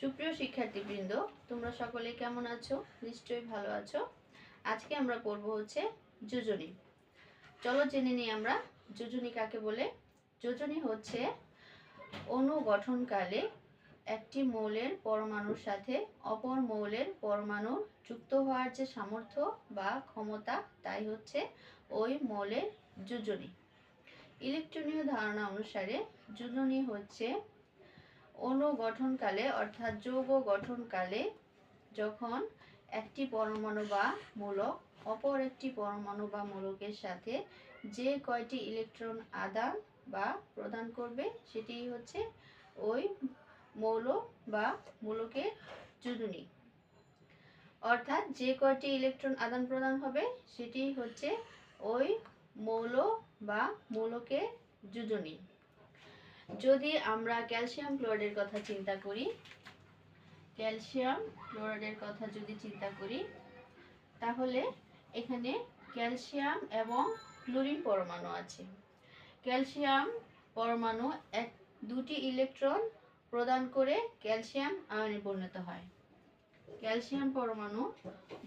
সুপ্রিয় শিক্ষার্থীবৃন্দ, তোমরা সকলে কেমন আছো? নিশ্চয়ই ভালো আছো। আজকে আমরা পড়ব হচ্ছে যোজনী। চলো জেনে নিই আমরা যোজনী কাকে বলে। যোজনী হচ্ছে অণু গঠনকালে একটি মৌলের পরমাণুর সাথে অপর মৌলের পরমাণুর যুক্ত হওয়ার যে সামর্থ্য বা ক্ষমতা, তাই হচ্ছে ওই মৌলের যোজনী। ইলেকট্রনীয় ধারণা অনুসারে যোজনী হচ্ছে অণু গঠনকালে অর্থাৎ যৌগ গঠনকালে যখন একটি পরমাণু বা মূলক অপর একটি পরমাণু বা মূলকের সাথে যে কয়টি ইলেকট্রন আদান বা প্রদান করবে, সেটি হচ্ছে ওই মৌল বা মূলকের যোজনী অর্থাৎ যে কয়টি ইলেকট্রন আদান প্রদান হবে, সেটি হচ্ছে ওই মৌল বা মূলকের যোজনী যদি আমরা ক্যালসিয়াম ক্লোরাইডের কথা চিন্তা করি ক্যালসিয়াম ক্লোরাইডের কথা যদি চিন্তা করি, তাহলে এখানে ক্যালসিয়াম এবং ক্লোরিন পরমাণু আছে। ক্যালসিয়াম পরমাণু এক, দুটি ইলেকট্রন প্রদান করে ক্যালসিয়াম আয়নে পরিণত হয়। ক্যালসিয়াম পরমাণু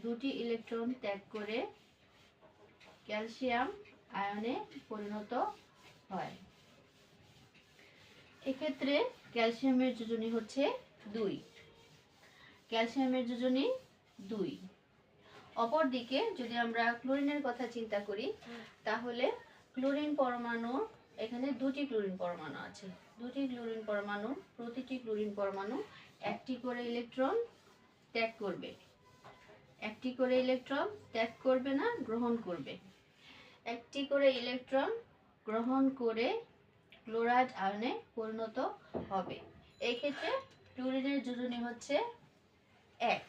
দুটি ইলেকট্রন ত্যাগ করে ক্যালসিয়াম আয়নে পরিণত হয়। এক্ষেত্রে ক্যালসিয়ামের যোজনী হচ্ছে দুই। ক্যালসিয়ামের যোজনী দুই। অপরদিকে যদি আমরা ক্লোরিনের কথা চিন্তা করি, তাহলে ক্লোরিন পরমাণু, এখানে দুটি ক্লোরিন পরমাণু আছে। দুটি ক্লোরিন পরমাণু, প্রতিটি ক্লোরিন পরমাণু, একটি করে ইলেকট্রন ত্যাগ করবে। একটি করে ইলেকট্রন ত্যাগ করবে না, গ্রহণ করবে। একটি করে ইলেকট্রন গ্রহণ করে ক্লোরাইড আয়নে পরিণত হবে। এই ক্ষেত্রে ক্লোরিনের যোজনী হচ্ছে এক।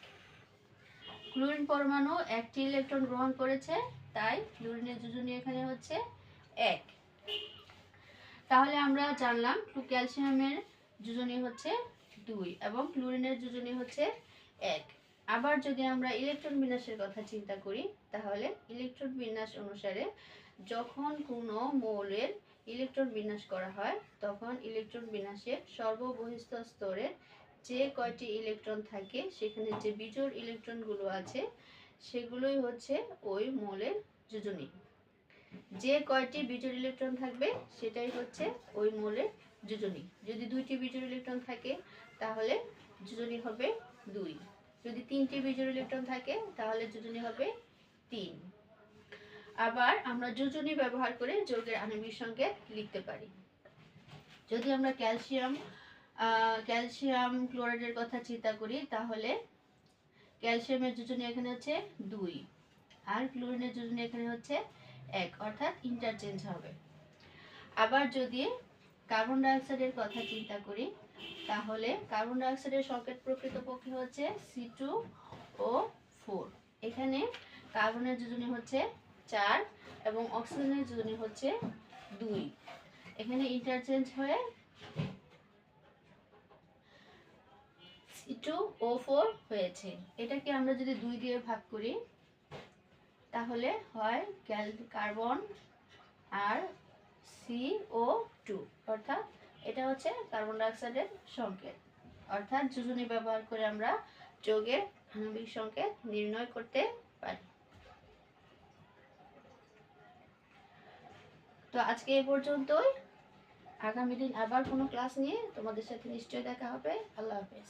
ক্লোরিন পরমাণু একটি ইলেকট্রন গ্রহণ করেছে, তাই ক্লোরিনের যোজনী এখানে হচ্ছে এক। তাহলে আমরা জানলাম ক্যালসিয়ামের যোজনী হচ্ছে দুই এবং ক্লোরিনের যোজনী হচ্ছে এক। আবার যদি আমরা ইলেকট্রন বিন্যাসের কথা চিন্তা করি, তাহলে ইলেকট্রন বিন্যাস অনুসারে যখন কোনো মৌলের ইলেকট্রন বিন্যাস করা হয়, তখন ইলেকট্রন বিন্যাসের সর্ববহিস্থ স্তরের যে কয়টি ইলেকট্রন থাকে, সেখানে যে বিজোড় ইলেকট্রনগুলো আছে, সেগুলোই হচ্ছে ওই মৌলের যোজনী। যে কয়টি বিজোড় ইলেকট্রন থাকবে, সেটাই হচ্ছে ওই মৌলের যোজনী। যদি দুইটি বিজোড় ইলেকট্রন থাকে, তাহলে যোজনী হবে দুই। যদি তিনটি বিজোড় ইলেকট্রন থাকে, তাহলে যোজনী হবে তিন। আবার আমরা যোজনী ব্যবহার করে যৌগের আণবিক সংকেত লিখতে পারি। যদি আমরা ক্যালসিয়াম ক্যালসিয়াম ক্লোরাইডের কথা চিন্তা করি, তাহলে ক্যালসিয়ামের যোজনী এখানে হচ্ছে দুই আর ক্লোরিনের যোজনী এখানে হচ্ছে এক, অর্থাৎ ইন্টারচেঞ্জ হবে। আবার যদি কার্বন ডাইঅক্সাইডের কথা চিন্তা করি, তাহলে কার্বন ডাইঅক্সাইডের সংকেত প্রকৃতপক্ষে হচ্ছে সি টু ও ফোর এখানে কার্বনের যোজনী হচ্ছে চার এবং অক্সিজেনের যোজনী হচ্ছে দুই। এখানে ইন্টারচেঞ্জ হয়ে টু ও ফোর হয়েছে। এটাকে আমরা যদি দুই দিয়ে ভাগ করি, তাহলে হয় কার্বন আর সি ও টু অর্থাৎ এটা হচ্ছে কার্বন ডাইঅক্সাইডের সংকেত। অর্থাৎ যোজনী ব্যবহার করে আমরা যৌগের আণবিক সংকেত নির্ণয় করতে পারি। তো আজকে এ পর্যন্তই। আগামী দিন আবার কোনো ক্লাস নিয়ে তোমাদের সাথে নিশ্চয়ই দেখা হবে। আল্লাহ হাফেজ।